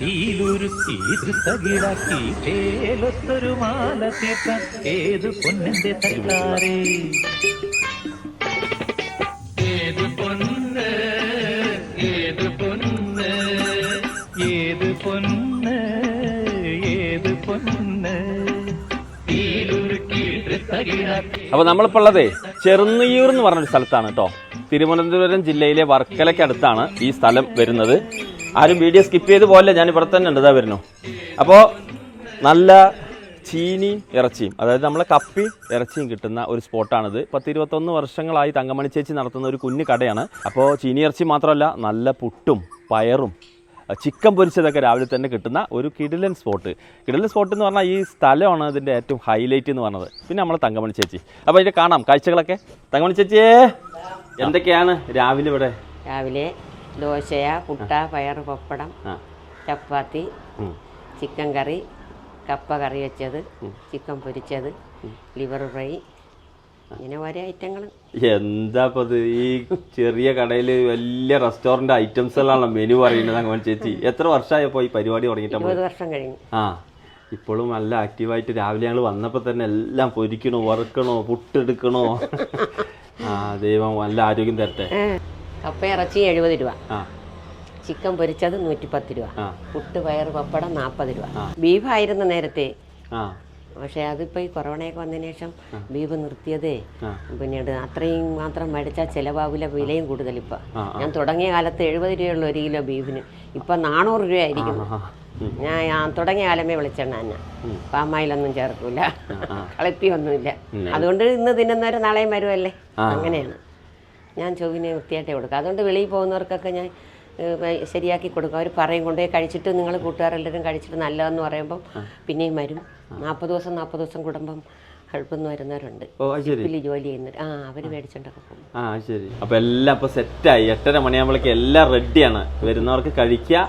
തീലുരുത്തി തകിടാക്കി ചേലൊത്തൊരു മാല തീർക്കാൻ ഏത് പൊന്നിന്റെ തയ്യാറേ ഏത് പൊന്ന് ഏത് പൊന്ന് ഏത് പൊന്ന് ഏത് പൊന്ന്? തീലുരുത്തി തകിടാക്കി അപ്പോൾ നമ്മളിപ്പോൾ ഉള്ളതേ ചെറുന്നിയൂർ എന്ന് പറഞ്ഞൊരു സ്ഥലത്താണ് കേട്ടോ. തിരുവനന്തപുരം ജില്ലയിലെ വർക്കലയ്ക്കടുത്താണ് ഈ സ്ഥലം വരുന്നത്. ആരും വീഡിയോ സ്കിപ്പ് ചെയ്ത് പോലെ ഞാൻ ഇവിടെ തന്നെ ഉണ്ട്. വരുന്നു. അപ്പോൾ നല്ല ചീനിയും ഇറച്ചിയും അതായത് നമ്മളെ കപ്പി ഇറച്ചിയും കിട്ടുന്ന ഒരു സ്പോട്ടാണിത്. പത്ത് ഇരുപത്തൊന്ന് വർഷങ്ങളായി തങ്കമണി ചേച്ചി നടത്തുന്ന ഒരു കുഞ്ഞു കടയാണ്. അപ്പോൾ ചീനി ഇറച്ചി മാത്രമല്ല നല്ല പുട്ടും പയറും ചിക്കൻ പൊരിച്ചതൊക്കെ രാവിലെ തന്നെ കിട്ടുന്ന ഒരു കിടിലൻ സ്പോട്ട്. കിടിലൻ സ്പോട്ട് എന്ന് പറഞ്ഞാൽ ഈ സ്ഥലമാണ് ഇതിന്റെ ഏറ്റവും ഹൈലൈറ്റ് എന്ന് പറഞ്ഞത്. പിന്നെ നമ്മളെ തങ്കമണി ചേച്ചി. അപ്പോൾ ഇതിന്റെ കാണാം. കാഴ്ചകളൊക്കെ. തങ്കമണി ചേച്ചിയേ എന്തൊക്കെയാണ് രാവിലെ ഇവിടെ? രാവിലെ ദോശയ പുട്ട പയർ പപ്പടം ചപ്പാത്തി ചിക്കൻ കറി കപ്പ കറി വെച്ചത് ചിക്കൻ പൊരിച്ചത് ലിവർ ഫ്രൈ ഇങ്ങനെ ഓരോ ഐറ്റങ്ങൾ എന്താ ഇത്? ഈ ചെറിയ കടയിൽ വലിയ റെസ്റ്റോറന്റ് ഐറ്റംസ് എല്ലാം മെനു പറയുന്നത് അങ്ങനെ ചേച്ചി. എത്ര വർഷമായപ്പോ ഈ പരിപാടി തുടങ്ങിയിട്ട്? ഇരുപത് വർഷം കഴിഞ്ഞു. ആ. ഇപ്പോഴും നല്ല ആക്റ്റീവായിട്ട് രാവിലെ ഞങ്ങൾ വന്നപ്പോൾ തന്നെ എല്ലാം പൊരിക്കണോ വറുക്കണോ പുട്ടെടുക്കണോ? ആ ദൈവം നല്ല ആരോഗ്യം തരട്ടെ. കപ്പ ഇറച്ചി എഴുപത് രൂപ. ചിക്കൻ പൊരിച്ചത് നൂറ്റിപ്പത്ത് രൂപ. പുട്ട് പയർ പപ്പടം നാൽപ്പത് രൂപ. ബീഫായിരുന്നു നേരത്തെ. പക്ഷേ അതിപ്പോൾ ഈ കൊറോണയൊക്കെ വന്നതിന് ശേഷം ബീഫ് നിർത്തിയതേ. പിന്നീട് അത്രയും മാത്രം മേടിച്ചാൽ ചിലവാകില്ല വിലയും കൂടുതൽ ഇപ്പം. ഞാൻ തുടങ്ങിയ കാലത്ത് എഴുപത് രൂപയുള്ള ഒരു കിലോ ബീഫിന്. ഇപ്പം നാനൂറ് രൂപയായിരിക്കും. ഞാൻ തുടങ്ങിയ കാലമേ വിളിച്ചെണ്ണ തന്നെ പാമായിലൊന്നും ചേർക്കൂല. കളിപ്പിയൊന്നുമില്ല. അതുകൊണ്ട് ഇന്ന് തിന്നുന്നവർ നാളെയും വരുമല്ലേ. അങ്ങനെയാണ്. ഞാൻ ചൊവ്വിനെ വൃത്തിയായിട്ടേ കൊടുക്കുക അതുകൊണ്ട് വെളിയിൽ പോകുന്നവർക്കൊക്കെ ഞാൻ ശരിയാക്കി കൊടുക്കും. അവർ പറയും കൊണ്ടേ കഴിച്ചിട്ട് നിങ്ങൾ കൂട്ടുകാരെല്ലാവരും കഴിച്ചിട്ട് നല്ലതെന്ന് പറയുമ്പം പിന്നെയും വരും. നാൽപ്പത് ദിവസം നാൽപ്പത് ദിവസം കുടുംബം ഹെൽപ്പെന്ന് വരുന്നവരുണ്ട്. ഷിപ്പിൽ ജോലി ചെയ്യുന്നവർ ആ അവർ മേടിച്ചോണ്ടൊക്കെ പോകും. ആ ശരി. അപ്പൊ എല്ലാം ഇപ്പൊ സെറ്റായി. എട്ടര മണിയാകുമ്പോഴേക്ക് എല്ലാം റെഡിയാണ്. വരുന്നവർക്ക് കഴിക്കുക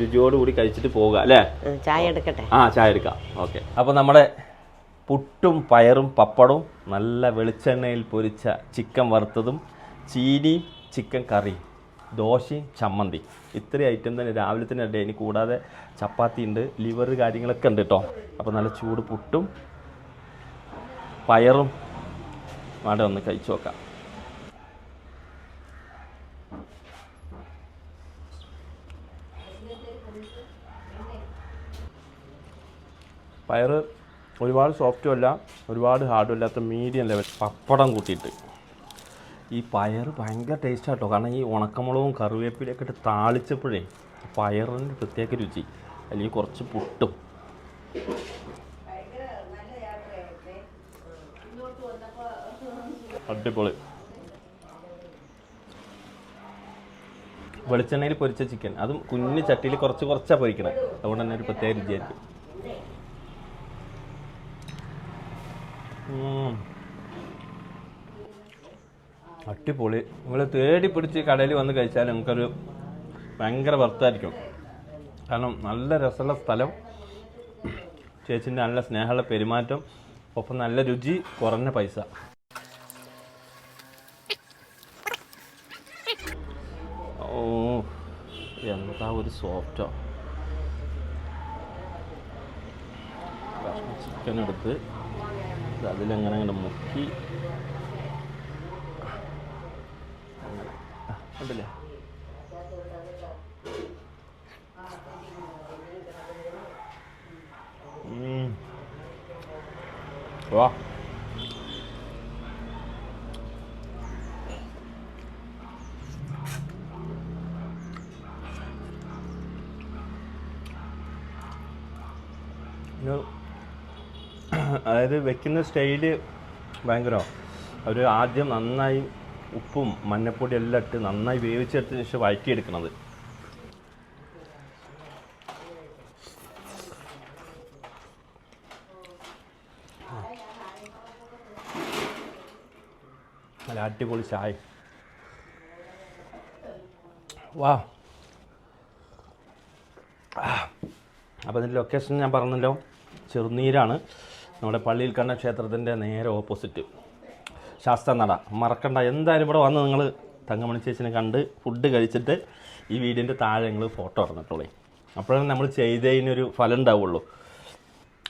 രുചിയോടുകൂടി കഴിച്ചിട്ട് പോവുക അല്ലേ? ചായ എടുക്കട്ടെ? ആ ചായ എടുക്കാം. ഓക്കെ. അപ്പോൾ നമ്മുടെ പുട്ടും പയറും പപ്പടവും നല്ല വെളിച്ചെണ്ണയിൽ പൊരിച്ച ചിക്കൻ വറുത്തതും ചീനിയും ചിക്കൻ കറിയും ദോശയും ചമ്മന്തി ഇത്രയും ഐറ്റം തന്നെ രാവിലെ തന്നെ ഉണ്ട് ഇനി കൂടാതെ ചപ്പാത്തി ഉണ്ട് ലിവർ കാര്യങ്ങളൊക്കെ ഉണ്ട് കേട്ടോ അപ്പോൾ നല്ല ചൂട് പുട്ടും പയറും വേണ്ട ഒന്ന് കഴിച്ചു നോക്കാം. പയറ് ഒരുപാട് സോഫ്റ്റും അല്ല ഒരുപാട് ഹാർഡും അല്ലാത്ത മീഡിയം ലെവൽ പപ്പടം കൂട്ടിയിട്ട്. ഈ പയർ ഭയങ്കര ടേസ്റ്റ് ആട്ടോ. കാരണം ഈ ഉണക്കമുളകും കറിവേപ്പിലൊക്കെ ഇട്ട് താളിച്ചപ്പോഴേ പയറിന്റെ പ്രത്യേക രുചി അല്ലെങ്കിൽ കുറച്ച് പുട്ടും. അടിപൊളി. വെളിച്ചെണ്ണയിൽ പൊരിച്ച ചിക്കൻ അതും കുഞ്ഞു ചട്ടിയിൽ കുറച്ച് കുറച്ചാണ് പൊരിക്കണത് അതുകൊണ്ട് തന്നെ ഒരു പ്രത്യേക രുചിയായിരിക്കും. അടിപൊളി. നിങ്ങൾ തേടി പിടിച്ച് കടയിൽ വന്ന് കഴിച്ചാൽ നിങ്ങൾക്കൊരു ഭയങ്കര വർത്തായിരിക്കും. കാരണം നല്ല രസമുള്ള സ്ഥലം. ചേച്ചിന്റെ നല്ല സ്നേഹമുള്ള പെരുമാറ്റം. ഒപ്പം നല്ല രുചി കുറഞ്ഞ പൈസ. ഓ എന്താ ഒരു സോഫ്റ്റോ? ചിക്കൻ എടുത്ത് ഇത് അതിലങ്ങനെ അങ്ങനെ മുക്കി അങ്ങനെ. ആ, കണ്ടില്ലേ ഉം. വാ ഇത് അതായത് വെക്കുന്ന സ്റ്റൈൽ ഭയങ്കരമാണ് അവർ ആദ്യം നന്നായി ഉപ്പും മഞ്ഞപ്പൊടി എല്ലാം ഇട്ട് നന്നായി വേവിച്ചെടുത്തതിന് ശേഷം വഴറ്റിയെടുക്കണത്. നല്ല അടിപൊളി ചായ. വാ. അപ്പോൾ ഇതിന്റെ ലൊക്കേഷൻ ഞാൻ പറഞ്ഞല്ലോ. ചെറുനീരാണ്. നമ്മുടെ പള്ളിയിൽ കണ്ണ ക്ഷേത്രത്തിന്റെ നേരെ ഓപ്പോസിറ്റ് ശാസ്ത്രനട മറക്കണ്ട. എന്തായാലും ഇവിടെ വന്ന് നിങ്ങൾ തങ്കമണി ചേച്ചിനെ കണ്ട് ഫുഡ് കഴിച്ചിട്ട് ഈ വീടിന്റെ താഴെ നിങ്ങൾ ഫോട്ടോ ഇറങ്ങിട്ടുള്ളേ അപ്പോഴാണ് നമ്മൾ ചെയ്തതിനൊരു ഫലം ഉണ്ടാവുള്ളൂ.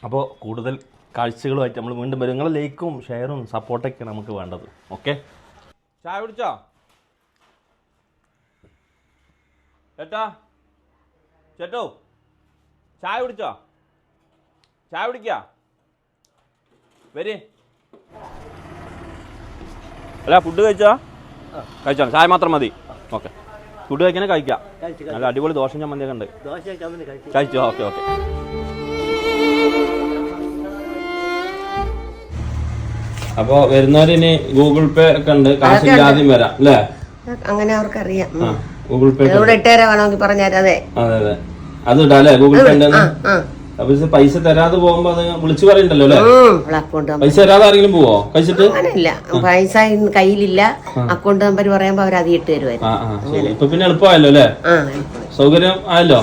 അപ്പോൾ കൂടുതൽ കാഴ്ചകളുമായിട്ട് നമ്മൾ വീണ്ടും വരും. നിങ്ങളെ ലൈക്കും ഷെയറും സപ്പോർട്ടൊക്കെ നമുക്ക് വേണ്ടത്. ഓക്കെ ചായ കുടിച്ചോ? ചേട്ടാ ചേട്ടോ ചായ കുടിച്ചോ? ചായ കുടിക്ക? വരി. അല്ല ഫുഡ് കഴിച്ചോ? കഴിച്ചോ? ചായ മാത്രം മതി. ഓക്കെ. ഫുഡ് കഴിക്കാനേ കഴിക്കാം. നല്ല അടിപൊളി ദോശ ചമ്മന്തിയൊക്കെ ഉണ്ട്. കഴിച്ചോ. Okay okay. അപ്പോൾ വരുന്നവരിനി ഗൂഗിൾ പേ ഒക്കെ ഉണ്ട്. കാശില്ലാതെയും വരാം അല്ലേ? അങ്ങനെ അവർക്കറിയാം. അറിയാം ഗൂഗിൾ പേ എവിടെ ഇട്ടേരാ വേണമെങ്കിൽ പറഞ്ഞാൽ അതെ. അതെ അതെ. അത് ഇടാം അല്ലേ? ഗൂഗിൾ പേ ഉണ്ടെന്ന്? അപ്പൊ ഇത് പൈസ തരാതെ പോകുമ്പോ അത് വിളിച്ചു പറയണ്ടല്ലോ അല്ലേ? അക്കൗണ്ട് പൈസ തരാതെ ആരെങ്കിലും പോവോ? കഴിച്ചിട്ട് അങ്ങനെയില്ല. പൈസ ഇന്ന് കയ്യിലില്ല. അക്കൗണ്ട് നമ്പർ പറയുമ്പോ അവർ അത് ഇട്ട് തരുമായിരുന്നു ആ ആ ശരി. ഇപ്പൊ പിന്നെ എളുപ്പമായല്ലോ അല്ലേ? ആ സൗകര്യം ആയല്ലോ?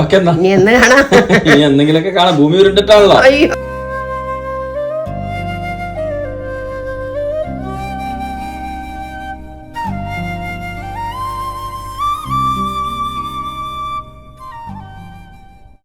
ഓക്കെ എന്നാ. ഇനി എന്ന് കാണാം. ഇനി എന്തെങ്കിലുമൊക്കെ കാണാം. ഭൂമി ഉരുണ്ടിട്ടാണല്ലോ. അയ്യോ.